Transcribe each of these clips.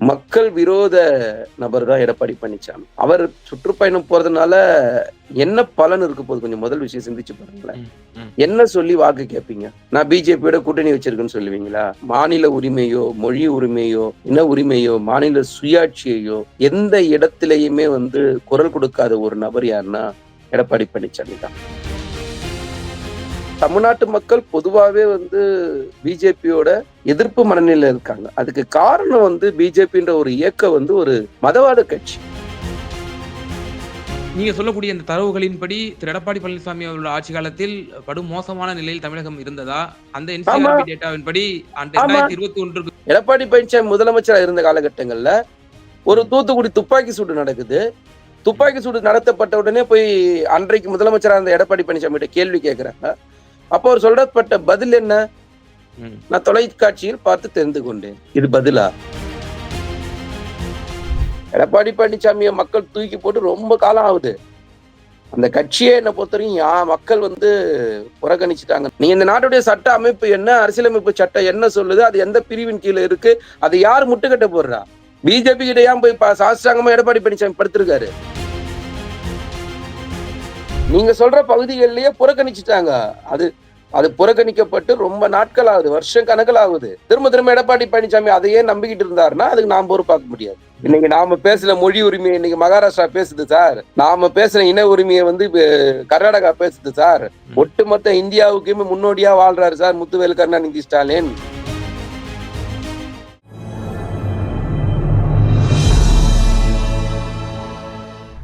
மக்கள் விரோத நபர் தான் எடப்பாடி பழனிசாமி அவர் சுற்றுப்பயணம் போறதுனால என்ன பலன் இருக்க போகுது? கொஞ்சம் முதல் விஷயம் சிந்திச்சு பாருங்களேன். என்ன சொல்லி வாக்கு கேட்பீங்க? நான் பிஜேபியோட கூட்டணி வச்சிருக்கேன்னு சொல்லுவீங்களா? மாநில உரிமையோ மொழி உரிமையோ இன உரிமையோ மாநில சுயாட்சியையோ எந்த இடத்திலையுமே வந்து குரல் கொடுக்காத ஒரு நபர் யாருன்னா எடப்பாடி பழனிசாமி தான். தமிழ்நாட்டு மக்கள் பொதுவாகவே வந்து பிஜேபியோட எதிர்ப்பு மனநிலையில இருக்காங்க. அதுக்கு காரணம் வந்து பிஜேபின்ற ஒரு இயக்கம் வந்து ஒரு மதவாத கட்சி. நீங்க சொல்லக்கூடிய இந்த தரவுகளின்படி திரு எடப்பாடி பழனிசாமி அவர்களோட ஆட்சி காலத்தில் படு மோசமான நிலையில் தமிழகம் இருந்ததா? அந்த என்சிஆர்பி டேட்டாவின்படி. ரெண்டாயிரத்தி இருபத்தி ஒன்றுக்கு எடப்பாடி பழனிசாமி முதலமைச்சரா இருந்த காலகட்டங்கள்ல ஒரு தூத்துக்குடி துப்பாக்கி சூடு நடக்குது. துப்பாக்கி சூடு நடத்தப்பட்ட உடனே போய் அன்றைக்கு முதலமைச்சரா இருந்த எடப்பாடி பழனிசாமி கிட்ட கேள்வி கேட்கிறாங்க அப்போ அவர் சொல்லப்பட்ட பதில் என்ன. நான் தொலைக்காட்சியில் பார்த்து தெரிந்து கொண்டேன். இது பதிலா? எடப்பாடி பழனிசாமியை மக்கள் தூக்கி போட்டு ரொம்ப காலம் ஆகுது. அந்த கட்சியே என்ன பொறுத்தவரைக்கும் யா மக்கள் வந்து புறக்கணிச்சுட்டாங்க. நீங்க இந்த நாட்டுடைய சட்ட அமைப்பு என்ன அரசியலமைப்பு சட்டம் என்ன சொல்லுது அது எந்த பிரிவின் கீழே இருக்கு அது யார் முட்டுக்கட்ட போடுறா? பிஜேபி கிட்ட ஏன் போய் சாஸ்திராங்கமா எடப்பாடி பழனிசாமி படுத்திருக்காரு? நீங்க சொல்ற பகுதிகளிலேயே புறக்கணிச்சுட்டாங்க. அது அது புறக்கணிக்கப்பட்டு ரொம்ப நாட்கள் ஆகுது வருஷம் கணக்கில் ஆகுது திரும்ப திரும்ப எடப்பாடி பழனிசாமி அதையே நம்பிக்கிட்டு இருந்தாருன்னா அதுக்கு நாம் பொறுப்பாக்க முடியாது. இன்னைக்கு நாம பேசுன மொழி உரிமையை இன்னைக்கு மகாராஷ்டிரா பேசுது சார். நாம பேசுன இன உரிமையை வந்து கர்நாடகா பேசுது சார். ஒட்டுமொத்த இந்தியாவுக்குமே முன்னோடியா வாழ்றாரு sir Muthuvel Karunanidhi Stalin.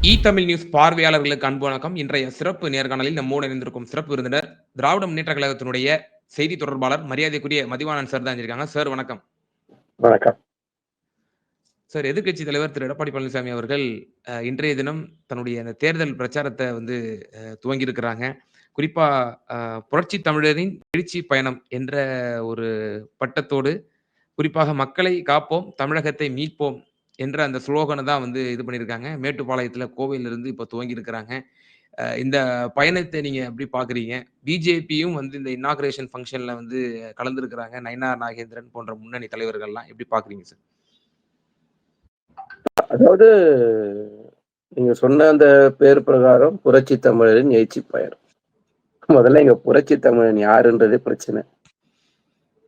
E Tamil news பார்வையாளர்களுக்கு அன்பு வணக்கம். இன்றைய சிறப்பு நேர்காணலில் நம்மோடு இணைந்திருக்கும் சிறப்பு விருந்தினர் திராவிட முன்னேற்ற கழகத்தினுடைய செய்தி தொடர்பாளர் மரியாதைக்குரிய மதிவானன் சார் தான் இருக்காங்க சார் வணக்கம். வணக்கம். சார் எதிர்க்கட்சி தலைவர் திரு. எடப்பாடி பழனிசாமி அவர்கள் இன்றைய தினம் தன்னுடைய அந்த தேர்தல் பிரச்சாரத்தை வந்து அஹ், துவங்கியிருக்கிறாங்க. குறிப்பா புரட்சி தமிழரின் எழுச்சி பயணம் என்ற ஒரு பட்டத்தோடு குறிப்பாக மக்களை காப்போம் தமிழகத்தை மீட்போம் என்ற அந்த ஸ்லோகனை தான் வந்து இது பண்ணியிருக்காங்க. மேட்டுப்பாளையத்தில் கோவையிலிருந்து இப்போ துவங்கி இருக்கிறாங்க இந்த பயணத்தை நீங்கள் எப்படி பார்க்குறீங்க? பிஜேபியும் வந்து இந்த இன்னாகிரேஷன் ஃபங்க்ஷனில் வந்து கலந்துருக்கிறாங்க. நயனா நாகேந்திரன் போன்ற முன்னணி தலைவர்கள்லாம் எப்படி பார்க்குறீங்க சார் அதாவது நீங்க சொன்ன அந்த பேர் பிரகாரம் புரட்சி தமிழரின் எழுச்சி பயணம். முதல்ல இங்க புரட்சி தமிழன் யாருன்றதே பிரச்சனை.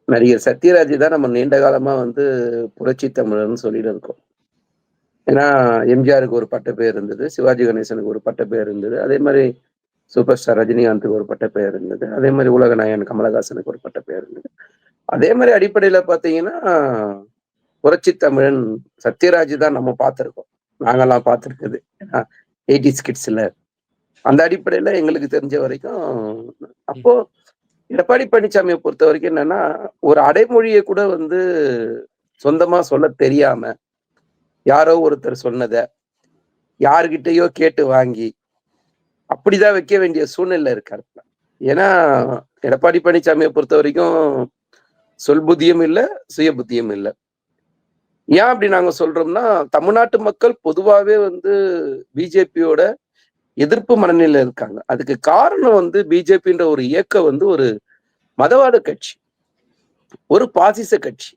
நடிகர் சத்யராஜ் தான் நம்ம நீண்ட காலமா வந்து புரட்சி தமிழர்னு சொல்லிட்டு இருக்கோம். ஏன்னா எம்ஜிஆருக்கு ஒரு பட்ட பெயர் இருந்தது சிவாஜி கணேசனுக்கு ஒரு பட்ட பெயர் இருந்தது அதே மாதிரி சூப்பர் ஸ்டார் ரஜினிகாந்துக்கு ஒரு பட்ட பெயர் இருந்தது அதே மாதிரி உலக நாயகன் கமலஹாசனுக்கு ஒரு பட்ட பெயர் இருந்தது. அதே மாதிரி அடிப்படையில பாத்தீங்கன்னா புரட்சி தமிழன் சத்யராஜ் தான் நம்ம பார்த்துருக்கோம் நாங்கெல்லாம் பார்த்துருக்குது ஏன்னா எயிட்டிஸ் கிட்ஸில். அந்த அடிப்படையில் எங்களுக்கு தெரிஞ்ச வரைக்கும் அப்போ எடப்பாடி பழனிசாமியை பொறுத்த வரைக்கும் என்னன்னா ஒரு அடைமொழியை கூட வந்து சொந்தமா சொல்ல தெரியாம யாரோ ஒருத்தர் சொன்னத யாருகிட்டயோ கேட்டு வாங்கி அப்படிதான் வைக்க வேண்டிய சூழ்நிலை இருக்காரு ஏன்னா எடப்பாடி பழனிசாமியை பொறுத்த வரைக்கும் சொல் புத்தியும் இல்லை சுய புத்தியும் இல்லை. ஏன் அப்படி நாங்க சொல்றோம்னா தமிழ்நாட்டு மக்கள் பொதுவாகவே வந்து பிஜேபியோட எதிர்ப்பு மனநிலையில இருக்காங்க. அதுக்கு காரணம் வந்து பிஜேபின்ற ஒரு இயக்கம் வந்து ஒரு மதவாத கட்சி. ஒரு பாசிச கட்சி.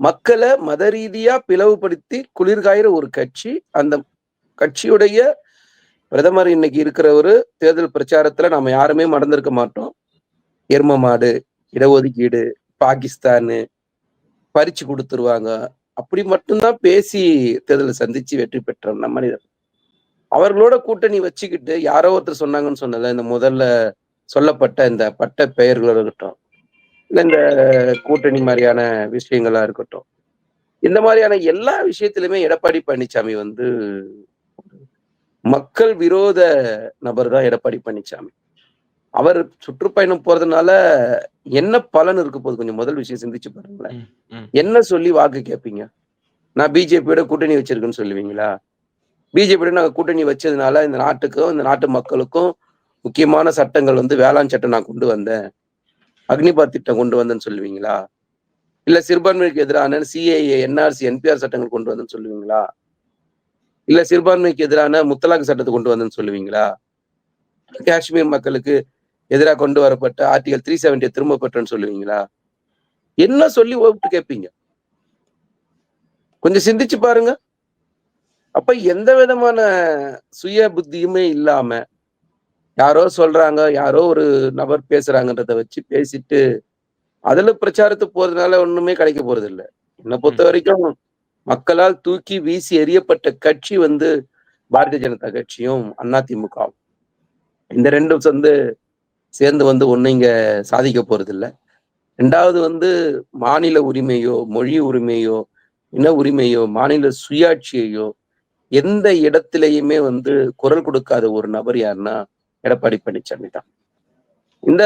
மக்களை மத ரீதியா பிளவுபடுத்தி குளிர்காயிற ஒரு கட்சி அந்த கட்சியுடைய பிரதமர் இன்னைக்கு இருக்கிற ஒரு தேர்தல் பிரச்சாரத்துல நாம யாருமே மறந்திருக்க மாட்டோம். எரும மாடு இடஒதுக்கீடு பாகிஸ்தானு பறிச்சு கொடுத்துருவாங்க. அப்படி மட்டும்தான் பேசி தேர்தலை சந்திச்சு வெற்றி பெற்ற நம்ம மனிதர். அவர்களோட கூட்டணி வச்சுக்கிட்டு யாரோ ஒருத்தர் சொன்னாங்கன்னு சொன்னல இந்த முதல்ல சொல்லப்பட்ட இந்த பட்ட பெயர்கள் இருக்கட்டும். இல்ல இந்த கூட்டணி மாதிரியான விஷயங்களா இருக்கட்டும். இந்த மாதிரியான எல்லா விஷயத்திலுமே எடப்பாடி பழனிசாமி வந்து மக்கள் விரோத நபர் தான் எடப்பாடி பழனிசாமி அவர் சுற்றுப்பயணம் போறதுனால என்ன பலன் இருக்க போகுது? கொஞ்சம் முதல் விஷயம் சிந்திச்சு பாருங்களேன். என்ன சொல்லி வாக்கு கேட்பீங்க நான் பிஜேபியோட கூட்டணி வச்சிருக்கேன்னு சொல்லுவீங்களா? பிஜேபியோட நாங்க கூட்டணி வச்சதுனால இந்த நாட்டுக்கும் இந்த நாட்டு மக்களுக்கும் முக்கியமான சட்டங்கள் வந்து வேளாண் சட்டம் நான் கொண்டு வந்தேன். அக்னிபாத் திட்டம் கொண்டு வந்தேன்னு சொல்லுவீங்களா? இல்ல சிறுபான்மைக்கு எதிரான சிஏஏ என்ஆர்சி என்பிஆர் சட்டங்கள் கொண்டு வந்தேன்னு சொல்லுவீங்களா? இல்ல சிறுபான்மைக்கு எதிரான முத்தலாக் சட்டத்தை கொண்டு வந்தேன்னு சொல்லுவீங்களா? காஷ்மீர் மக்களுக்கு எதிராக கொண்டு வரப்பட்ட ஆர்டிகல் த்ரீ செவன்டியை திரும்ப பெற்றேன்னு சொல்லுவீங்களா? என்ன சொல்லி ஓட்டு கேட்பீங்க கொஞ்சம் சிந்திச்சு பாருங்க. அப்ப எந்த விதமான சுய புத்தியுமே இல்லாம யாரோ சொல்றாங்க யாரோ ஒரு நபர் பேசுறாங்கன்றத வச்சு பேசிட்டு அதுல பிரச்சாரத்துக்கு போறதுனால ஒண்ணுமே கிடைக்க போறது இல்ல என்னை பொறுத்த வரைக்கும் மக்களால் தூக்கி வீசி எறியப்பட்ட கட்சி வந்து பாரதிய ஜனதா கட்சியும் அதிமுகவும். இந்த ரெண்டும் வந்து சேர்ந்து வந்து ஒண்ணு இங்க சாதிக்க போறது இல்ல ரெண்டாவது வந்து மாநில உரிமையோ மொழி உரிமையோ இன உரிமையோ மாநில சுயாட்சியையோ எந்த இடத்திலையுமே வந்து குரல் கொடுக்காத ஒரு நபர் யாருன்னா எடப்பாடி பழனிசாமி தான். இந்த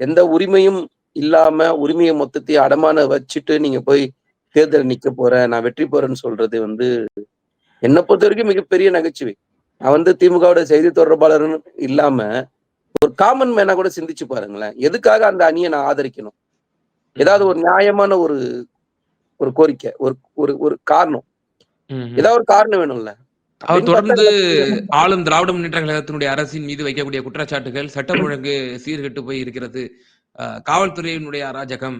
எந்த உரிமையும் இல்லாம உரிமையை மொத்தத்தையும் அடமான வச்சுட்டு நீங்க போய் தேர்தல் நிக்க போறேன் நான் வெற்றி போறேன்னு சொல்றது வந்து என்னை பொறுத்த வரைக்கும் மிகப்பெரிய நகைச்சுவை. நான் வந்து திமுகவோட செய்தி தொடர்பாளர்னு இல்லாம ஒரு காமன் மேனா கூட சிந்திச்சு பாருங்களேன். எதுக்காக அந்த அணியை நான் ஆதரிக்கணும்? ஏதாவது ஒரு நியாயமான ஒரு ஒரு கோரிக்கை ஒரு ஒரு ஒரு காரணம். ஏதாவது ஒரு காரணம் வேணும்ல. அவர் தொடர்ந்து ஆளும் திராவிட முன்னேற்ற கழகத்தினுடைய அரசின் மீது வைக்கக்கூடிய குற்றச்சாட்டுகள் சட்டம் ஒழுங்கு சீர்கெட்டு போய் இருக்கிறது காவல்துறையினுடைய அராஜகம்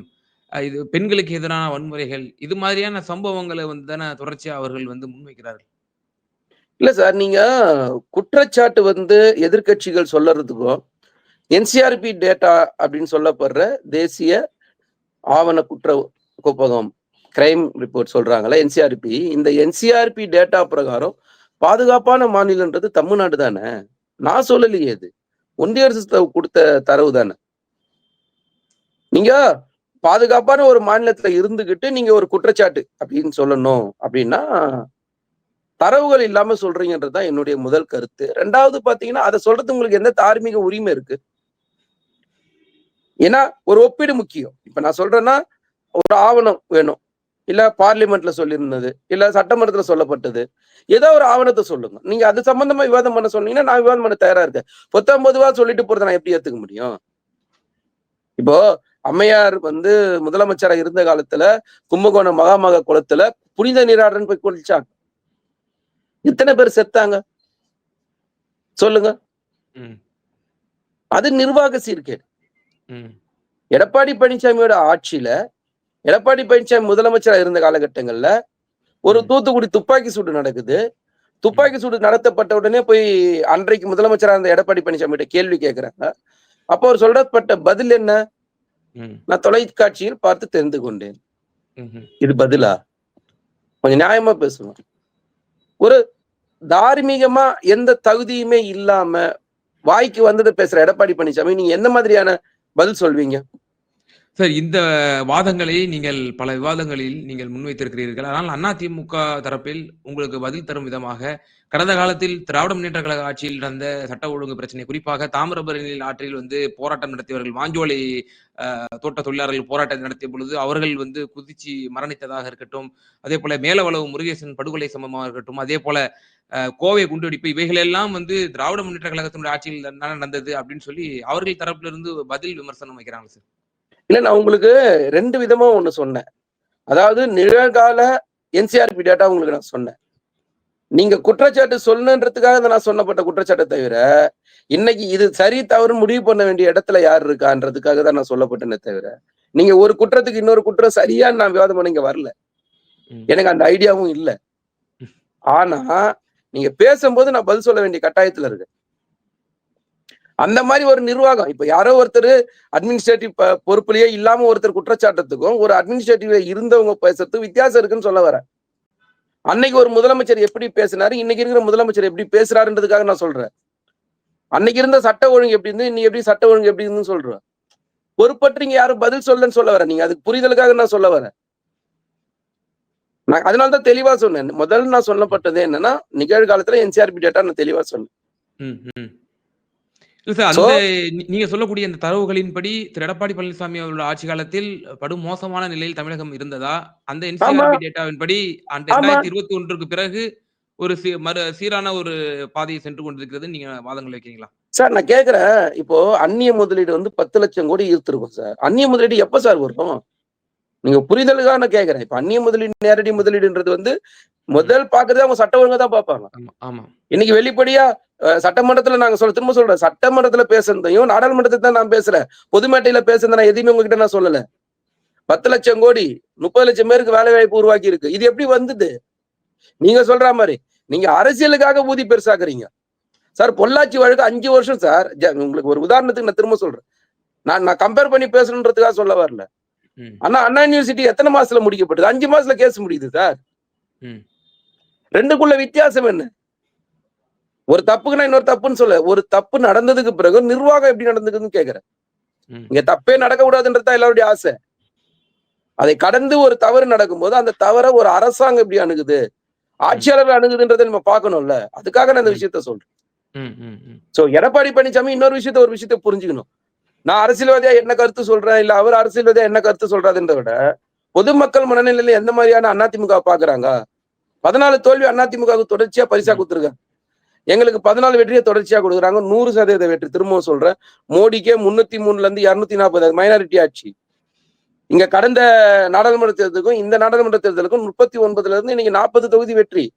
இது பெண்களுக்கு எதிரான வன்முறைகள் இது மாதிரியான சம்பவங்களை வந்து தானே தொடர்ச்சியா அவர்கள் வந்து முன்வைக்கிறார்கள். இல்ல சார் நீங்க குற்றச்சாட்டு வந்து எதிர்க்கட்சிகள் சொல்லறதுக்கும் என்சிஆர்பி டேட்டா அப்படின்னு சொல்லப்படுற தேசிய ஆவண குற்ற கோப்பகம் கிரைம் ரிப்போர்ட் சொல்றாங்கல்ல என்சிஆர்பி இந்த என்சிஆர்பி டேட்டா பிரகாரம் பாதுகாப்பான மாநிலன்றது தமிழ்நாடு தானே? நான் சொல்லலையே அது. ஒன்றிய அரசு கொடுத்த தரவு தானே? நீங்க பாதுகாப்பான ஒரு மாநிலத்துல இருந்துகிட்டு நீங்க ஒரு குற்றச்சாட்டு அப்படின்னு சொல்லணும் அப்படின்னா தரவுகள் இல்லாம சொல்றீங்கன்றதுதான் என்னுடைய முதல் கருத்து. ரெண்டாவது பாத்தீங்கன்னா அதை சொல்றது உங்களுக்கு எந்த தார்மீக உரிமை இருக்கு? ஏன்னா ஒரு ஒப்பீடு முக்கியம். இப்ப நான் சொல்றேன்னா ஒரு ஆவணம் வேணும். இல்ல பார்லிமெண்ட்ல சொல்லியிருந்தது இல்ல சட்டமன்றத்துல சொல்லப்பட்டது. ஏதோ ஒரு ஆவணத்தை சொல்லுங்க. நீங்க அது சம்பந்தமா விவாதம் பண்ண சொன்னீங்கன்னா நான் விவாதம் பண்ண தயாரா இருக்கேன். பொத்தொன்பதுவா சொல்லிட்டு போறதை நான் எப்படி ஏத்துக்க முடியும்? இப்போ அம்மையார் வந்து முதலமைச்சரா இருந்த காலத்துல கும்பகோணம் மகாமக குளத்துல புனித நீராடன்னு போய் குளிச்சாங்க எத்தனை பேர் செத்தாங்க. சொல்லுங்க. அது நிர்வாக சீர்கேடு. எடப்பாடி பழனிசாமியோட ஆட்சியில எடப்பாடி பழனிசாமி முதலமைச்சரா இருந்த காலகட்டங்கள்ல ஒரு. தூத்துக்குடி துப்பாக்கி சூடு நடக்குது. துப்பாக்கி சூடு நடத்தப்பட்ட உடனே போய் அன்றைக்கு முதலமைச்சரா இருந்த எடப்பாடி பழனிசாமி கிட்ட கேள்வி கேட்கிறாங்க அப்போ அவர் சொல்லப்பட்ட பதில் என்ன? நான் தொலைக்காட்சியில் பார்த்து தெரிந்து கொண்டேன். இது பதிலா? கொஞ்சம் நியாயமா பேசணும் ஒரு தார்மீகமா எந்த தகுதியுமே இல்லாம வாய்க்கு வந்ததை பேசுற எடப்பாடி பழனிசாமி நீங்க எந்த மாதிரியான பதில் சொல்வீங்க? சார் இந்த வாதங்களை நீங்கள் பல விவாதங்களில் நீங்கள் முன்வைத்திருக்கிறீர்கள். ஆனால் அதிமுக தரப்பில் உங்களுக்கு பதில் தரும் விதமாக கடந்த காலத்தில் திராவிட முன்னேற்ற கழக ஆட்சியில் நடந்த சட்ட ஒழுங்கு பிரச்சனை குறிப்பாக தாமிரபரணி ஆற்றில் வந்து போராட்டம் நடத்தியவர்கள் மாஞ்சோலை தோட்ட தொழிலாளர்கள் போராட்டம் நடத்திய பொழுது அவர்கள் வந்து குதிச்சு மரணித்ததாக இருக்கட்டும் அதே போல மேலவளவு முருகேசன் படுகொலை சம்பவமாக இருக்கட்டும் அதே போல கோவை குண்டுவெடிப்பு இவைகளெல்லாம் வந்து திராவிட முன்னேற்ற கழகத்தினுடைய ஆட்சியில் நடந்தது அப்படின்னு சொல்லி அவர்கள் தரப்பிலிருந்து பதில் விமர்சனம் வைக்கிறாங்க சார். இல்ல நான் உங்களுக்கு ரெண்டு விதமா ஒண்ணு சொன்னேன். அதாவது நிகழ்கால என்சிஆர்பி டேட்டா உங்களுக்கு நான் சொன்னேன். நீங்க குற்றச்சாட்டு சொல்லணுன்றதுக்காக நான் சொன்னப்பட்ட குற்றச்சாட்டை தவிர இன்னைக்கு இது சரி தவறு முடிவு பண்ண வேண்டிய இடத்துல யார் இருக்கான்றதுக்காக தான் நான் சொல்லப்பட்டேனே தவிர நீங்க ஒரு குற்றத்துக்கு இன்னொரு குற்றம் சரியான்னு நான் விவாதம் பண்ண இங்க வரல. எனக்கு அந்த ஐடியாவும் இல்ல. ஆனா நீங்க பேசும்போது நான் பதில் சொல்ல வேண்டிய கட்டாயத்துல இருக்கு அந்த மாதிரி ஒரு நிர்வாகம். இப்ப யாரோ ஒருத்தர் அட்மினிஸ்ட்ரேட்டிவ் பொறுப்புலயே இல்லாம ஒருத்தர் குற்றச்சாட்டத்துக்கும் ஒரு அட்மினிஸ்ட்ரேட்டிவ்ல இருந்தவங்க பேசுறதுக்கு வித்தியாசம் இருக்குன்னு சொல்ல வரேன். அன்னைக்கு ஒரு முதலமைச்சர் எப்படி பேசினாரு இன்னைக்கு இருக்கிற முதலமைச்சர் எப்படி பேசுறாருன்றதுக்காக நான் சொல்றேன். அன்னைக்கு இருந்த சட்ட ஒழுங்கு எப்படி இருந்து இன்னைக்கு எப்படி சட்ட ஒழுங்கு எப்படி இருந்துன்னு சொல்றேன். பொறுப்பற்றீங்க யாரும் பதில் சொல்லன்னு சொல்ல வரேன். நீங்க அதுக்கு புரிதலுக்காக நான் சொல்ல வரேன். நான் அதனால தான் தெளிவா சொன்னேன். முதல்ல நான் சொல்லப்பட்டது என்னன்னா நிகழ்காலத்துல என்சிஆர்பி டேட்டா நான் தெளிவா சொன்னேன். சார் அந்த நீங்க சொல்லக்கூடிய அந்த தரவுகளின்படி திரு எடப்பாடி பழனிசாமி அவர்களோட ஆட்சி காலத்தில் படும் மோசமான நிலையில் தமிழகம் இருந்ததா? அந்த என்சிஆர்பி டேட்டாவின்படி அந்த. ரெண்டாயிரத்தி இருபத்தி ஒன்றுக்கு பிறகு ஒரு மறு சீரான ஒரு பாதையை சென்று கொண்டிருக்கிறது. நீங்க வாதங்கள் வைக்கிறீங்களா? சார் நான் கேக்குறேன். இப்போ அந்நிய முதலீடு வந்து பத்து லட்சம் கோடி ஈர்த்திருக்கும் சார். அந்நிய முதலீடு எப்ப சார் வரும்? நீங்க புரிதலுக்காக நான் கேக்குறேன். இப்ப அந்நிய முதலீடு நேரடி முதலீடுன்றது வந்து முதல் பாக்குறதே அவங்க சட்ட ஒழுங்கா தான் பார்ப்பாங்க. ஆமா ஆமா. இன்னைக்கு வெளிப்படையா சட்டமன்றத்துல நாங்க சொல்ல திரும்ப சொல்றேன். சட்டமன்றத்துல பேசுறதையும் நாடாளுமன்றத்தை தான் நான் பேசுறேன். பொதுமேட்டையில பேசுறத நான் எதையுமே உங்ககிட்ட நான் சொல்லல. பத்து லட்சம் கோடி முப்பது லட்சம் பேருக்கு வேலை வாய்ப்பு உருவாக்கி இருக்கு. இது எப்படி வந்தது? நீங்க சொல்ற மாதிரி நீங்க அரசியலுக்காக ஊதி பெருசாக்குறீங்க. சார் பொள்ளாச்சி வழக்கு அஞ்சு வருஷம் சார். உங்களுக்கு ஒரு உதாரணத்துக்கு நான் திரும்ப சொல்றேன். நான் நான் கம்பேர் பண்ணி பேசணுன்றதுக்காக சொல்ல வரல. ஆனா அண்ணா யூனிவர்சிட்டி எத்தனை மாசத்துல முடிக்கப்பட்டது? அஞ்சு மாசத்துல கேஸ் முடியுது சார். ரெண்டுக்குள்ள வித்தியாசம் என்ன? ஒரு தப்புக்குன்னா இன்னொரு தப்புன்னு சொல்ல ஒரு தப்பு நடந்ததுக்கு பிறகு நிர்வாகம் எப்படி நடந்ததுன்னு கேக்குறேன். இங்க தப்பே நடக்க கூடாதுன்றதுதான் எல்லாருடைய ஆசை. அதை கடந்து ஒரு தவறு நடக்கும்போது அந்த தவறை ஒரு அரசாங்கம் எப்படி அணுகுது? ஆட்சியாளர் அணுகுதுன்றதை நம்ம பார்க்கணும்ல. அதுக்காக நான் இந்த. விஷயத்த சொல்றேன். சோ எடப்பாடி பழனிசாமி இன்னொரு விஷயத்த ஒரு விஷயத்த புரிஞ்சுக்கணும். நான் அரசியல்வாதியா என்ன கருத்து சொல்றேன்? இல்ல அவர் அரசியல்வாதியா என்ன கருத்து சொல்றாதுன்றத விட பொதுமக்கள் மனநிலையில எந்த மாதிரியான அதிமுக பாக்குறாங்க? பதினாலு தோல்வி அதிமுகவுக்கு தொடர்ச்சியா பரிசா. கொடுத்துருக்காங்க. எங்களுக்கு பதினாலு வெற்றியை தொடர்ச்சியா கொடுக்குறாங்க. நூறு சதவீத வெற்றி. திரும்பவும் சொல்றேன். மோடிக்கே முன்னூத்தி மூணுல இருந்து இருநூத்தி நாற்பது மைனாரிட்டி ஆட்சி. இங்க கடந்த நாடாளுமன்ற தேர்தலுக்கும் இந்த நாடாளுமன்ற தேர்தலுக்கும் முப்பத்தி ஒன்பதுல இருந்து இன்னைக்கு நாற்பது தொகுதி வெற்றி.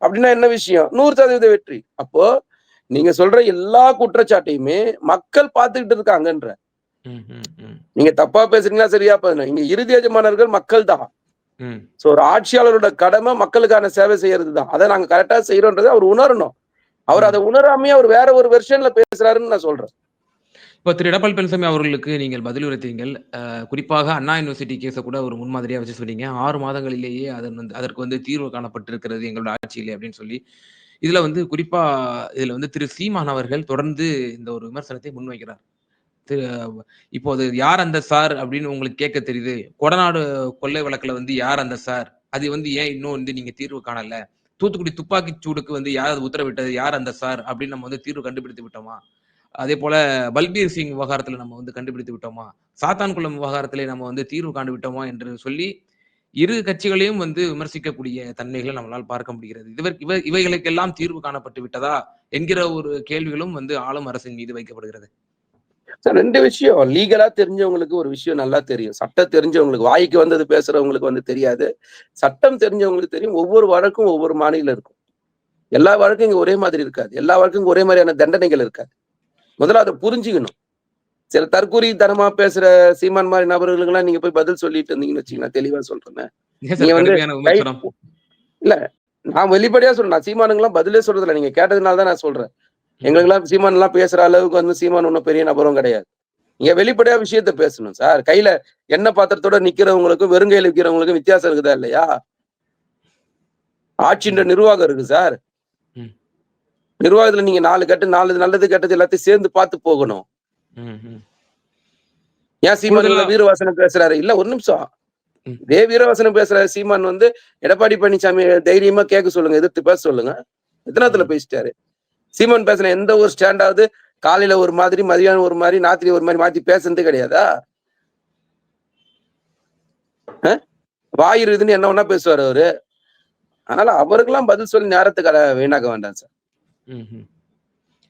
அப்படின்னா என்ன விஷயம்? நூறு சதவீத வெற்றி. அப்போ நீங்க சொல்ற எல்லா குற்றச்சாட்டையுமே மக்கள் பார்த்துக்கிட்டு இருக்காங்கன்ற. நீங்க தப்பா பேசுறீங்களா சரியா பேசுங்க இங்க இறுதி எஜமானர்கள் மக்கள் தான். சோ ஒரு ஆட்சியாளரோட கடமை மக்களுக்கான சேவை செய்யறது தான். அதை நாங்க கரெக்டா செய்யறோன்றதை அவர் உணரணும். அவர் அதை உணராமையே அவர் வேற ஒரு வெர்ஷன்ல பேசுறாருன்னு நான் சொல்றேன். இப்ப திரு எடப்பாடி பழனிசாமி அவர்களுக்கு நீங்கள் பதில் உரைத்தீர்கள். அஹ், குறிப்பாக அண்ணா யூனிவர்சிட்டி கேஸை கூட ஒரு முன்மாதிரியா வச்சு சொன்னீங்க. ஆறு மாதங்களிலேயே அதன் வந்து அதற்கு வந்து தீர்வு காணப்பட்டிருக்கிறது எங்களோட ஆட்சியிலே அப்படின்னு சொல்லி. இதுல வந்து குறிப்பா இதுல வந்து திரு சீமான் அவர்கள் தொடர்ந்து இந்த ஒரு விமர்சனத்தை முன்வைக்கிறார். திரு இப்போது யார் அந்த சார் அப்படின்னு உங்களுக்கு கேட்க தெரியுது. கொடநாடு கொள்ளை வழக்குல வந்து யார் அந்த சார்? அது வந்து ஏன் இன்னும் வந்து நீங்க தீர்வு காணல? தூத்துக்குடி துப்பாக்கி சூடுக்கு வந்து யார் உத்தரவிட்டது யார் அந்த சார் அப்படின்னு நம்ம வந்து தீர்வு கண்டுபிடித்து விட்டோமா? அதே போல பல்பீர் சிங் விவகாரத்துல நம்ம வந்து கண்டுபிடித்து விட்டோமா? சாத்தான்குளம் விவகாரத்திலே நம்ம வந்து தீர்வு காண்டு விட்டோமா என்று சொல்லி இரு கட்சிகளையும் வந்து விமர்சிக்கக்கூடிய தன்மைகளை நம்மளால் பார்க்க முடிகிறது. இவர் இவ இவைகளுக்கெல்லாம் தீர்வு காணப்பட்டு விட்டதா என்கிற ஒரு கேள்விகளும் வந்து ஆளும் அரசின் மீது வைக்கப்படுகிறது. சார் ரெண்டு விஷயம். லீகலா தெரிஞ்சவங்களுக்கு ஒரு விஷயம் நல்லா தெரியும். சட்டம் தெரிஞ்சவங்களுக்கு வாய்க்கு வந்தது பேசுறவங்களுக்கு வந்து தெரியாது. சட்டம் தெரிஞ்சவங்களுக்கு தெரியும். ஒவ்வொரு வழக்கும் ஒவ்வொரு மாநிலம் இருக்கும். எல்லா வழக்கும் இங்க ஒரே மாதிரி இருக்காது. எல்லா வழக்கும் ஒரே மாதிரியான தண்டனைகள் இருக்காது. முதல்ல அதை புரிஞ்சுக்கணும். சில தற்கூரி தனமா பேசுற சீமான் மாதிரி நபர்களுக்கு எல்லாம் நீங்க போய் பதில் சொல்லிட்டு இருந்தீங்கன்னு வச்சீங்கன்னா தெளிவா சொல்றேன். நீங்க வந்து விமர்சனம்? நான் வெளிப்படையா சொல்றேன் சீமானுங்கெல்லாம் பதிலே சொல்றதில்ல. நீங்க கேட்டதுனால தான் நான் சொல்றேன். எங்களுக்கெல்லாம் சீமான் எல்லாம் பேசுற அளவுக்கு வந்து சீமான் ஒன்றும் பெரிய நபரும் கிடையாது. நீங்க வெளிப்படையா விஷயத்த பேசணும் சார். கையில எண்ணெய் பாத்திரத்தோட நிக்கிறவங்களுக்கும் வெறுங்கையில விற்கிறவங்களுக்கும் வித்தியாசம் இருக்குதா இல்லையா? ஆட்சின்ற நிர்வாகம் இருக்கு சார். நிர்வாகத்துல நீங்க நாலு கட்டு நாலு நல்லது கெட்டது எல்லாத்தையும் சேர்ந்து பார்த்து போகணும். ஏன் சீமான் வீரவாசனம் பேசுறாரு? இல்ல ஒரு நிமிஷம். இதே வீரவாசனம் பேசுற சீமான் வந்து எடப்பாடி பழனிசாமி தைரியமா கேட்க சொல்லுங்க எதிர்த்து பேச சொல்லுங்க. எத்தனாத்துல. பேசிட்டாரு? சீமான் பேசுன எந்த ஒரு ஸ்டாண்டாவது காலையில ஒரு மாதிரி மதியானம் ஒரு மாதிரி ராத்திரி ஒரு மாதிரி மாத்தி பேசுனது கிடையாதா? அஹ்? வாய் இருக்குதுன்னு என்ன ஒண்ணா பேசுவாரு அவரு. அதனால அவருக்கெல்லாம் பதில் சொல்லி நேரத்தை கட வீணாக்க வேண்டாம் சார்.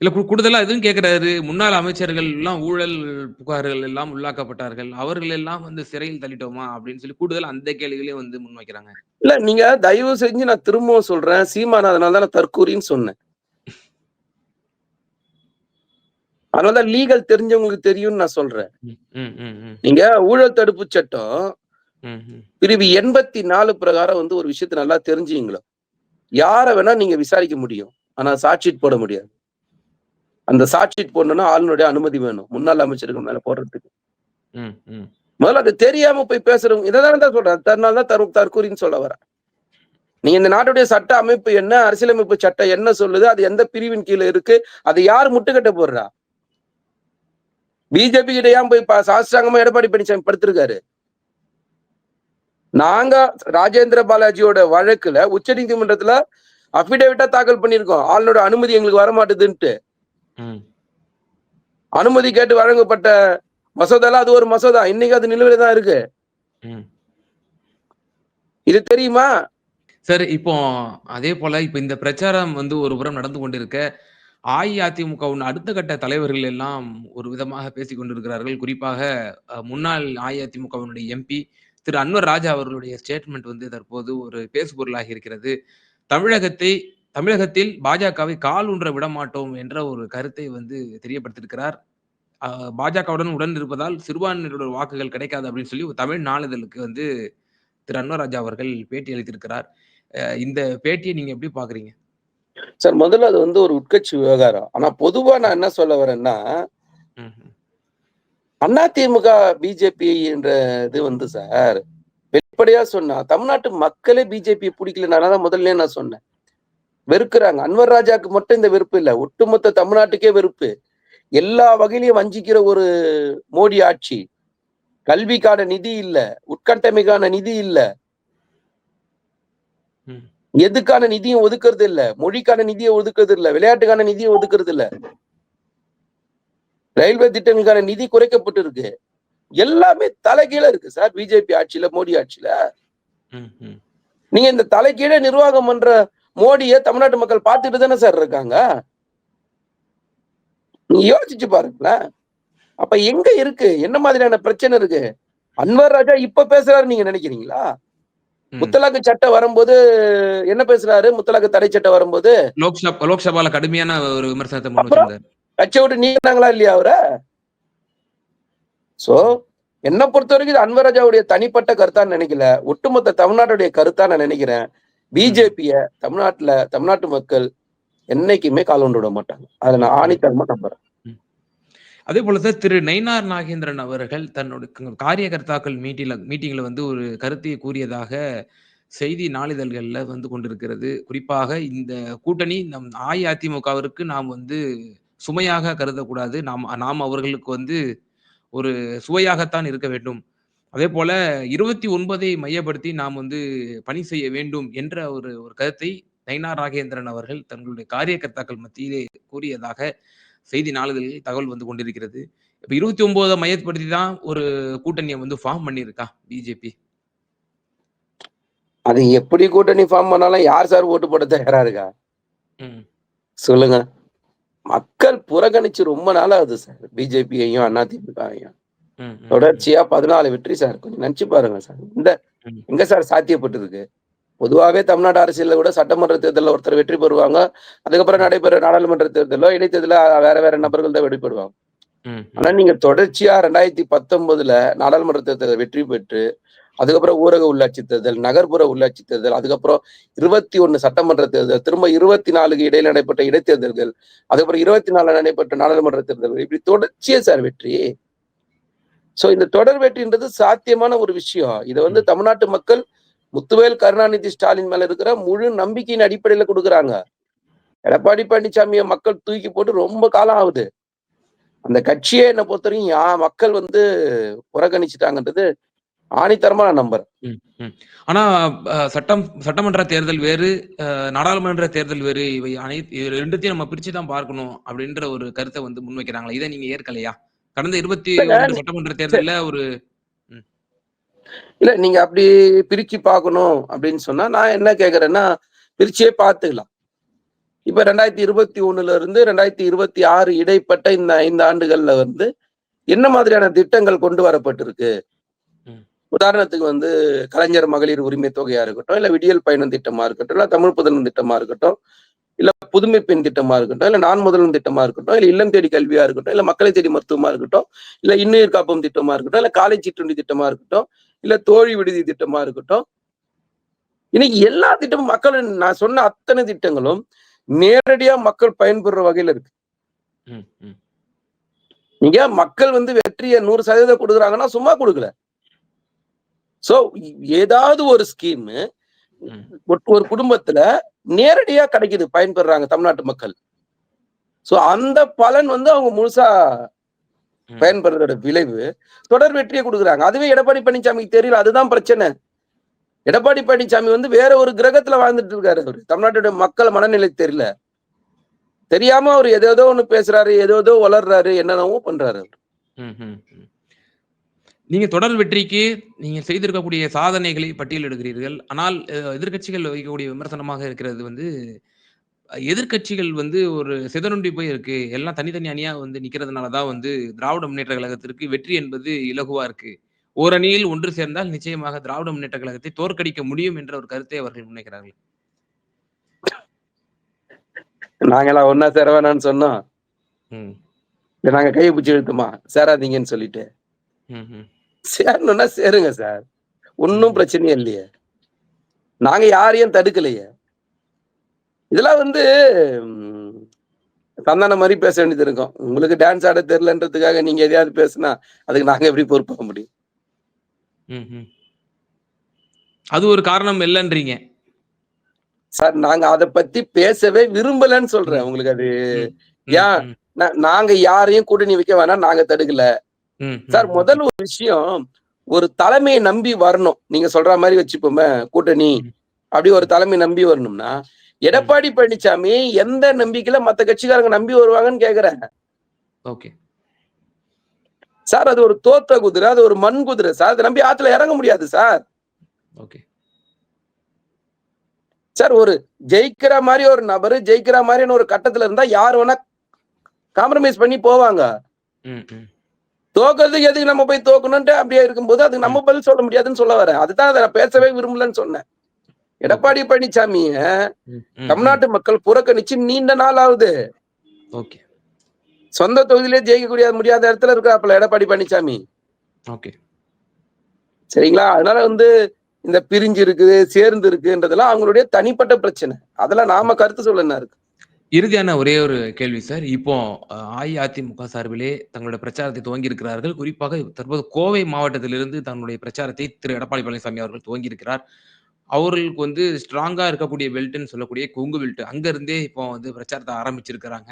இல்ல கூடுதலா எதுவும் கேக்குறாரு. முன்னாள் அமைச்சர்கள் எல்லாம் ஊழல் புகார்கள் எல்லாம் உள்ளாக்கப்பட்டார்கள். அவர்கள் எல்லாம் வந்து சிறையில் தள்ளிட்டோமா அப்படின்னு சொல்லி கூடுதல் அந்த கேள்விகளையும் வந்து முன்வைக்கிறாங்க இல்ல நீங்க தயவு செஞ்சு நான் திரும்பவும் சொல்றேன். சீமான் அதனால தான் நான் தற்கூரின்னு சொன்னேன் அதனாலதான் லீகல் தெரிஞ்சவங்களுக்கு தெரியும்னு நான் சொல்றேன். நீங்க ஊழல் தடுப்பு சட்டம். பிரிவு எண்பத்தி நாலு பிரகாரம் வந்து ஒரு விஷயத்தை நல்லா தெரிஞ்சுங்களோ யார வேணா நீங்க விசாரிக்க முடியும். ஆனா சாட்சிட் போட முடியாது. அந்த சாட்சிட் போடணும்னா ஆளுநருடைய அனுமதி வேணும். முன்னாள் அமைச்சருக்கு மேல போடுறதுக்கு. முதல்ல அது தெரியாம போய் பேசுறவங்க இதை தான் சொல்றேன். தன்னால தான் தரு தற்கூரின்னு சொல்ல வரேன். நீங்க இந்த நாட்டுடைய சட்ட அமைப்பு என்ன அரசியலமைப்பு சட்டம் என்ன சொல்லுது அது எந்த பிரிவின் கீழே இருக்கு அதை யார் முட்டுக்கட்ட போடுறா? பிஜேபி கிட்ட ஏன் போய் பா- சாஸ்திராங்கமா எடப்பாடி பழனிசாமி படுத்திருக்காரு? நாங்க ராஜேந்திர பாலாஜியோட வழக்குல உச்ச நீதிமன்றத்துல அபிடேவிட்டா தாக்கல் பண்ணியிருக்கோம். ஆளுநரோட அனுமதி எங்களுக்கு வர மாட்டுதுன்ட்டு ம். அனுமதி கேட்டு வழங்கப்பட்ட மசோதால அது ஒரு மசோதா. இன்னைக்கு அது நிலுவையில தான் இருக்கு. ம். இது தெரியுமா? சரி இப்போ அதே போல இப்ப இந்த பிரச்சாரம் வந்து ஒரு புறம் நடந்து கொண்டிருக்க அஇஅதிமுகவின் அடுத்த கட்ட தலைவர்கள் எல்லாம் ஒரு விதமாக பேசிக் கொண்டிருக்கிறார்கள். குறிப்பாக முன்னாள் அஇஅதிமுகவினுடைய எம்பி திரு அன்வர் ராஜா அவர்களுடைய ஸ்டேட்மெண்ட் வந்து தற்போது ஒரு பேசுபொருளாகி இருக்கிறது. தமிழகத்தை தமிழகத்தில் பாஜகவை கால் ஊன்ற விட மாட்டோம் என்ற ஒரு கருத்தை வந்து தெரியப்படுத்தியிருக்கிறார் அஹ், பாஜகவுடன் உடன் இருப்பதால் சிறுபான்மையினரோட வாக்குகள் கிடைக்காது அப்படின்னு சொல்லி தமிழ் நாளிதழுக்கு வந்து திரு அன்வராஜா அவர்கள் பேட்டி அளித்திருக்கிறார். இந்த பேட்டிய நீங்க எப்படி பார்க்குறீங்க? சார் முதல்ல அது வந்து ஒரு உட்கட்சி விவகாரம். ஆனா பொதுவா நான் என்ன சொல்ல வரேன்னா. அதிமுக, பிஜேபி என்ற இது வந்து சார், வெளிப்படையா சொன்னா தமிழ்நாட்டு மக்களே பிஜேபிய புடிக்கல நான் தான் முதல்லயே நான் சொன்னேன். வெறுக்குறாங்க. அன்வர் ராஜாக்கு மட்டும் இந்த வெறுப்பு இல்ல. ஒட்டுமொத்த தமிழ்நாட்டுக்கே வெறுப்பு. எல்லா வகையிலயும் வஞ்சிக்கிற ஒரு மோடி ஆட்சி. கல்விக்கான நிதி இல்ல. உட்கட்டமைக்கான நிதி இல்ல. எதுக்கான நிதியும் ஒதுக்குறது இல்ல. மொழிக்கான நிதிய ஒதுக்குறது இல்ல. விளையாட்டுக்கான நிதிய ஒதுக்குறது இல்ல. ரயில்வே திட்டங்களுக்கான நிதி குறைக்கப்பட்டு இருக்கு. எல்லாமே தலைகீழ இருக்கு சார் பிஜேபி ஆட்சியில, மோடி ஆட்சியில. நீங்க இந்த தலைகீழ நிர்வாகம் பண்ற மோடிய தமிழ்நாட்டு மக்கள் பார்த்துட்டு தானே சார் இருக்காங்க. நீங்க யோசிச்சு பாருங்களேன். அப்ப எங்க இருக்கு? என்ன மாதிரியான பிரச்சனை இருக்கு? அன்வர் ராஜா இப்ப பேசுறாருன்னு நீங்க நினைக்கிறீங்களா? முத்தலாக்கு சட்டம் வரும்போது என்ன பேசுறாரு? முத்தலாக்கு தடை சட்டம் வரும்போது லோக்சப் லோக்சபால கடுமையான ஒரு விமர்சனத்த. கட்சிய விட்டு நீக்குனாங்களா இல்லையா அவர? சோ என்ன பொறுத்தவரைக்கும் இது அன்வர் ராஜாவுடைய தனிப்பட்ட கருத்தான்னு நினைக்கல. ஒட்டுமொத்த தமிழ்நாட்டுடைய கருத்தா நான் நினைக்கிறேன். பிஜேபிய தமிழ்நாட்டுல தமிழ்நாட்டு மக்கள் என்னைக்குமே கால் கொண்டு விட மாட்டாங்க. அதை நான் ஆணித்தரமா நம்புறேன். அதேபோல சார் திரு நயினார் நாகேந்திரன் அவர்கள் தன்னுடைய காரியகர்த்தாக்கள் மீட்டில மீட்டிங்ல வந்து ஒரு கருத்தை கூறியதாக செய்தி நாளிதழ்கள்ல வந்து கொண்டிருக்கிறது. குறிப்பாக இந்த கூட்டணி நம் அஇஅதிமுகவிற்கு நாம் வந்து சுமையாக கருதக்கூடாது. நாம் நாம் அவர்களுக்கு வந்து ஒரு சுவையாகத்தான் இருக்க வேண்டும். அதேபோல 29ஐ மையப்படுத்தி நாம் வந்து பணி செய்ய வேண்டும் என்ற ஒரு ஒரு கருத்தை நயினார் நாகேந்திரன் அவர்கள் தங்களுடைய காரியகர்த்தாக்கள் மத்தியிலே கூறியதாக செய்தி நாளிதழ்களில் தகவல் வந்து கொண்டிருக்கிறது. இப்ப 29 மையப்படுத்தி தான் ஒரு கூட்டணிய வந்து ஃபார்ம் பண்ணியிருக்கா பிஜேபி? அது எப்படி கூட்டணி ஃபார்ம் பண்ணாலும் யார் சார் ஓட்டு போட தயாரா இருக்கா? ம். சொல்லுங்க. மக்கள் புறக்கணிச்சு ரொம்ப நாள் ஆகுது சார். பிஜேபியையும், அதிமுகவையும். தொடர்ச்சியா 14 வெற்றி சார். கொஞ்சம் நினைச்சு பாருங்க சார். இந்த. எங்க சார் சாத்தியப்பட்டிருக்கு? பொதுவாவே தமிழ்நாடு அரசியல்ல கூட சட்டமன்ற தேர்தல்ல ஒருத்தர் வெற்றி பெறுவாங்க. அதுக்கப்புறம். நடைபெற நாடாளுமன்ற தேர்தலோ, இடைத்தேர்தலோ வேற வேற நபர்கள் தான் வெளிப்படுவாங்க. ம், ஆனா. நீங்க தொடர்ச்சியா 2019ல நாடாளுமன்ற தேர்தல்ல வெற்றி பெற்று, அதுக்கப்புறம் ஊரக உள்ளாட்சி தேர்தல், நகர்ப்புற உள்ளாட்சி தேர்தல், அதுக்கப்புறம் 21 சட்டமன்ற தேர்தல், திரும்ப 24க்கு இடையில நடைபெற்ற இடைத்தேர்தல்கள், அதுக்கப்புறம் 24ல நடைபெற்ற நாடாளுமன்ற தேர்தல்கள் இப்படி தொடர்ச்சியா சார் வெற்றி. சோ இந்த தொடர் வெற்றின்றது சாத்தியமான ஒரு விஷயம். இத வந்து. தமிழ்நாட்டு மக்கள் முத்துவேல் கருணாநிதி ஸ்டாலின் மேல இருக்கிற முழு நம்பிக்கையின் அடிப்படையில குடுக்குறாங்க. எடப்பாடி பழனிசாமிய மக்கள் தூக்கி போட்டு ரொம்ப காலம் ஆகுது. அந்த கட்சியே என்ன பொறுத்தவரைக்கும் யா மக்கள் வந்து புறக்கணிச்சுட்டாங்கன்றது ஆணித்தரமா நான் நம்புறேன். ஆனா சட்டம் சட்டமன்ற தேர்தல் வேறு, நாடாளுமன்ற தேர்தல் வேறு. இவை அனைத் இது 2த்தையும் நம்ம பிரிச்சு தான் பார்க்கணும் அப்படின்ற ஒரு கருத்த வந்து முன்வைக்கிறாங்களே. இத நீங்க ஏற்கலையா? கடந்த 21 சட்டமன்ற. தேர்தல்ல ஒரு. இல்ல நீங்க அப்படி பிரிச்சு பார்க்கணும் அப்படின்னு சொன்னா, நான் என்ன கேட்கிறேன்னா, பிரிச்சே பார்த்துக்கலாம். இப்ப 2021ல இருந்து 2026 இடைப்பட்ட இந்த 5 ஆண்டுகள்ல வந்து என்ன மாதிரியான திட்டங்கள் கொண்டு வரப்பட்டிருக்கு? உதாரணத்துக்கு வந்து கலைஞர் மகளிர் உரிமை தொகையா இருக்கட்டும், இல்ல விடியல் பயணம் திட்டமா இருக்கட்டும், இல்ல தமிழ் புதல்வன் திட்டமா இருக்கட்டும், இல்ல புதுமை பெண் திட்டமா இருக்கட்டும், இல்ல நான் முதல்வன் திட்டமா இருக்கட்டும், இல்ல இல்லம் தேடி கல்வியா இருக்கட்டும், இல்ல மக்களை தேடி மருத்துவமா இருக்கட்டும், இல்ல இன்னுயிர் காப்போம் திட்டமா இருக்கட்டும், இல்ல காலை சிற்றுண்டி திட்டமா இருக்கட்டும், இல்ல தோழி விடுதி திட்டமா இருக்கட்டும். இன்னைக்கு எல்லா திட்டமும் மக்கள் நான் சொன்ன அத்தனை திட்டங்களும் நேரடியா மக்கள் பயன்பெறுற வகையில இருக்கு. நீங்க மக்கள் வந்து வெற்றிய 100% குடுக்குறாங்கன்னா சும்மா குடுக்கல. சோ ஏதாவது ஒரு ஸ்கீம். ஒரு குடும்பத்துல நேரடியா கிடைக்குது பயன்பெறுறாங்க தமிழ்நாட்டு மக்கள். சோ அந்த பலன் வந்து அவங்க முழுசா ம். பயன்பெறுறதோட விளைவு தொடர் வெற்றியை குடுக்குறாங்க. அதுவே எடப்பாடி பழனிசாமிக்கு தெரியல. அதுதான் பிரச்சனை. எடப்பாடி பழனிசாமி வந்து வேற ஒரு கிரகத்துல வாழ்ந்துட்டு இருக்காரு அவரு. தமிழ்நாட்டுடைய மக்கள் மனநிலை தெரியல. தெரியாம அவரு ஏதேதோ ஒண்ணு பேசுறாரு, ஏதேதோ உளறுறாரு, என்னென்னவோ பண்றாரு அவரு. ம், ம், ம். நீங்க தொடர் வெற்றிக்கு நீங்க செய்திருக்கக்கூடிய சாதனைகளை பட்டியலிடுகிறீர்கள். ஆனால் அ எதிர்க்கட்சிகள் வைக்கக்கூடிய விமர்சனமாக இருக்கிறது வந்து, எதிர்க்கட்சிகள் வந்து ஒரு சிதறுண்டி போய் இருக்கு. எல்லாம் தனித்தனி அணியா வந்து நிக்கிறதுனால தான் வந்து திராவிட முன்னேற்ற கழகத்திற்கு வெற்றி என்பது இலகுவா இருக்கு. ஓரணியில் ஒன்று சேர்ந்தால் நிச்சயமாக திராவிட முன்னேற்ற கழகத்தை தோற்கடிக்க முடியும் என்ற ஒரு கருத்தை அவர்கள் முன்வைக்கிறார்கள். நாங்கலாம் ஒண்ணா சேர வேணாம்னு சொன்னோம். நாங்க கைய பிடிச்சு இழுத்தோமா? சேராதீங்கன்னு சொல்லிட்டு. ம். சேரணும்னா சேருங்க சார். ஒன்னும் பிரச்சனையே இல்லையே. நாங்க யாரையும் தடுக்கலையே. இதெல்லாம் வந்து ம், சந்தான மாதிரி பேச வேண்டியது இருக்கும். உங்களுக்கு டான்ஸ் ஆட தெரியலன்றதுக்காக நீங்க எதையாவது பேசுனா அதுக்கு நாங்க எப்படி பொறுப்பாக முடியும். அது ஒரு காரணம் இல்லைன்றீங்க. சார் நாங்க அதை பத்தி பேசவே விரும்பலன்னு சொல்றேன். உங்களுக்கு அது ஏன்? நாங்க யாரையும் கூட்டணி வைக்க வேணாம் நாங்க தடுக்கல. சார் முதல் ஒரு விஷயம் ஒரு தலைமையை நம்பி வரணும். நீங்க சொல்ற மாதிரி வச்சுப்போமே கூட்டணி. அப்படி ஒரு தலைமை நம்பி வரணும்னா எடப்பாடி பழனிசாமி எந்த நம்பிக்கையில மத்த கட்சிக்காரங்க நம்பி வருவாங்கன்னு கேக்குறேன். ஓகே. சார் அது ஒரு தோத்த குதிரை அது ஒரு மண் குதிரை சார். அதை நம்பி ஆத்துல இறங்க முடியாது சார். ஓகே. சார் ஒரு ஜெயிக்கிற மாதிரி ஒரு நபரு ஜெயிக்கிற மாதிரியான ஒரு கட்டத்துல இருந்தா யார் வேணா காம்ப்ரமைஸ் பண்ணி போவாங்க. தோக்கிறதுக்கு எதுக்கு நம்ம போய் தோக்கணும்ட்டு அப்படியே இருக்கும்போது அதுக்கு நம்ம பதில் சொல்ல முடியாதுன்னு சொல்ல வரேன். அதுதான் அதை நான் பேசவே விரும்பலன்னு சொன்னேன். எடப்பாடி பழனிசாமிய தமிழ்நாட்டு மக்கள் புறக்கணிச்சு நீண்ட நாள் ஆகுது. ஓகே. சொந்த தொகுதியிலே ஜெயிக்கக்கூடிய முடியாத இடத்துல இருக்காப்புல எடப்பாடி பழனிசாமி ஓகே. சரிங்களா? அதனால வந்து இந்த பிரிஞ்சு இருக்குது சேர்ந்து இருக்குன்றதெல்லாம் அவங்களுடைய தனிப்பட்ட பிரச்சனை. அதெல்லாம் நாம கருத்து சொல்ல என்ன இருக்கு. இறுதியான ஒரே ஒரு கேள்வி சார். இப்போ அஇஅதிமுக சார்பிலே தங்களுடைய பிரச்சாரத்தை துவங்கி இருக்கிறார்கள். குறிப்பாக தற்போது கோவை மாவட்டத்திலிருந்து தன்னுடைய பிரச்சாரத்தை திரு. எடப்பாடி பழனிசாமி அவர்கள் துவங்கி இருக்கிறார். அவர்களுக்கு வந்து ஸ்ட்ராங்கா இருக்கக்கூடிய பெல்ட்னு சொல்லக்கூடிய கொங்கு பெல்ட் அங்கிருந்தே இப்போ வந்து பிரச்சாரத்தை ஆரம்பிச்சிருக்கிறாங்க.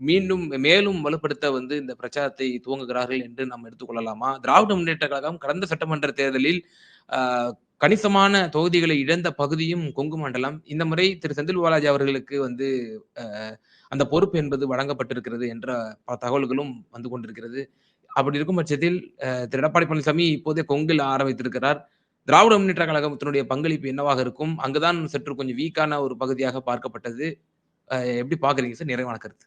மீண்டும் மேலும் வலுப்படுத்த வந்து இந்த பிரச்சாரத்தை துவங்குகிறார்கள் என்று நாம் எடுத்துக்கொள்ளலாமா திராவிட முன்னேற்ற கழகம் கடந்த சட்டமன்ற தேர்தலில் ஆஹ், கணிசமான தொகுதிகளை இழந்த பகுதியும் கொங்கு மண்டலம். இந்த முறை திரு செந்தில் பாலாஜி அவர்களுக்கு வந்து அஹ், அந்த பொறுப்பு என்பது வழங்கப்பட்டிருக்கிறது என்ற பல தகவல்களும் வந்து கொண்டிருக்கிறது. அப்படி இருக்கும் பட்சத்தில் அஹ், திரு எடப்பாடி பழனிசாமி இப்போதே கொங்கில் ஆரம்பித்திருக்கிறார். திராவிட முன்னேற்ற கழகத்தினுடைய பங்களிப்பு என்னவாக இருக்கும்? அங்குதான் சற்று கொஞ்சம் வீக்கான ஒரு பகுதியாக பார்க்கப்பட்டது. அஹ், எப்படி பாக்குறீங்க சார்? நிறைவான கருத்து.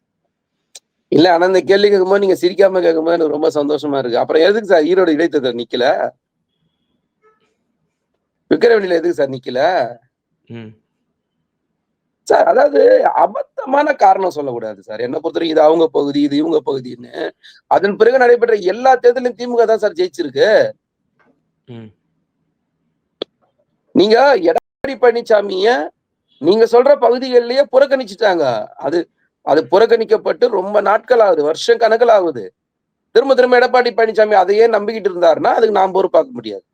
இல்ல ஆனா இந்த கேள்வி கேட்கும்போது நீங்க சிரிக்காம கேட்கும்போது எனக்கு ரொம்ப சந்தோஷமா இருக்கு. அப்புறம் எதுக்கு சார் ஈரோடு இடைத்தேர்தல் நிக்கல? விக்கிரவெளியில எதுக்கு சார் நிக்கல? சார் அதாவது அபத்தமான காரணம் சொல்லக்கூடாது சார். என்ன பொறுத்தவரைக்கும் இது அவங்க பகுதி இது இவங்க பகுதின்னு. அதன் பிறகு நடைபெற்ற எல்லா தேர்தலையும் திமுக தான் சார் ஜெயிச்சிருக்கு. நீங்க எடப்பாடி பழனிசாமிய நீங்க சொல்ற பகுதிகளிலேயே புறக்கணிச்சுட்டாங்க. அது அது புறக்கணிக்கப்பட்டு ரொம்ப நாட்கள் ஆகுது வருஷம் கணக்கில் ஆகுது திரும்ப திரும்ப எடப்பாடி பழனிசாமி அதையே நம்பிக்கிட்டு இருந்தாருன்னா அதுக்கு நாம் பொறுப்பாக்க முடியாது.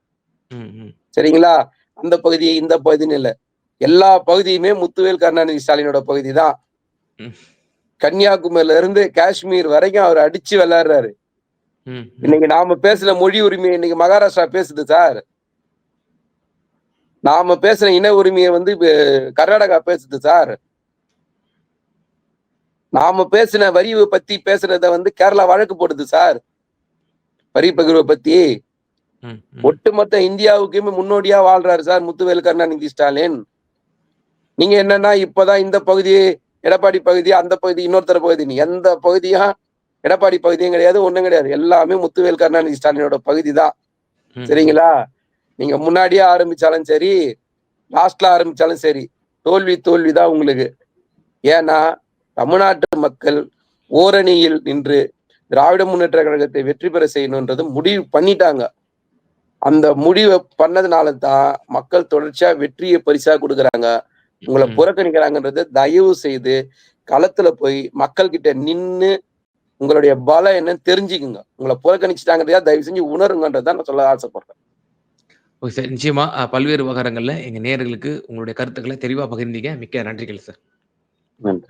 சரிங்களா? அந்த பகுதி இந்த பகுதின்னு இல்ல. எல்லா பகுதியுமே முத்துவேல் கருணாநிதி ஸ்டாலினோட பகுதி தான். கன்னியாகுமரியில இருந்து காஷ்மீர் வரைக்கும் அவர் அடிச்சு விளையாடுறாரு இன்னைக்கு நாம பேசுன மொழி உரிமை இன்னைக்கு மகாராஷ்டிரா பேசுது சார். நாம பேசுற இன உரிமையை வந்து கர்நாடகா பேசுது சார். நாம பேசின வரி பத்தி பேசுறத வந்து கேரளா வழக்கு போடுது சார். வரி பகிர்வை பத்தி. ஒட்டுமொத்த இந்தியாவுக்குமே முன்னோடியா வாழ்றாரு சார் முத்துவேல் கருணாநிதி ஸ்டாலின். நீங்க என்னன்னா இப்பதான் இந்த பகுதி எடப்பாடி பகுதி அந்த பகுதி இன்னொருத்தர பகுதி எந்த பகுதியா? எடப்பாடி பகுதியும் கிடையாது ஒண்ணும் கிடையாது. எல்லாமே முத்துவேல் கருணாநிதி ஸ்டாலினோட பகுதி தான். சரிங்களா? நீங்க முன்னாடியே ஆரம்பிச்சாலும் சரி லாஸ்ட்ல ஆரம்பிச்சாலும் சரி தோல்வி தோல்வி தான் உங்களுக்கு. ஏன்னா தமிழ்நாட்டு மக்கள் ஓரணியில் நின்று திராவிட முன்னேற்ற கழகத்தை வெற்றி பெற செய்யணுன்றது முடிவு பண்ணிட்டாங்க. அந்த முடிவை பண்ணதுனால தான் மக்கள் தொடர்ச்சியா வெற்றியை பரிசா கொடுக்குறாங்க. உங்களை. புறக்கணிக்கிறாங்கன்றத தயவு செய்து களத்துல போய் மக்கள் கிட்ட நின்னு உங்களுடைய பலம் என்னன்னு தெரிஞ்சுக்குங்க. உங்களை புறக்கணிச்சுட்டாங்கிறதா தயவு செஞ்சு உணருங்கன்றதை நான் சொல்ல ஆசைப்படுறேன். Okay sir. நிச்சயமா பல்வேறு விவகாரங்கள்ல எங்க நேயர்களுக்கு உங்களுடைய கருத்துக்களை தெளிவா பகிர்ந்தீங்க. மிக்க நன்றிகள் சார். நன்றி.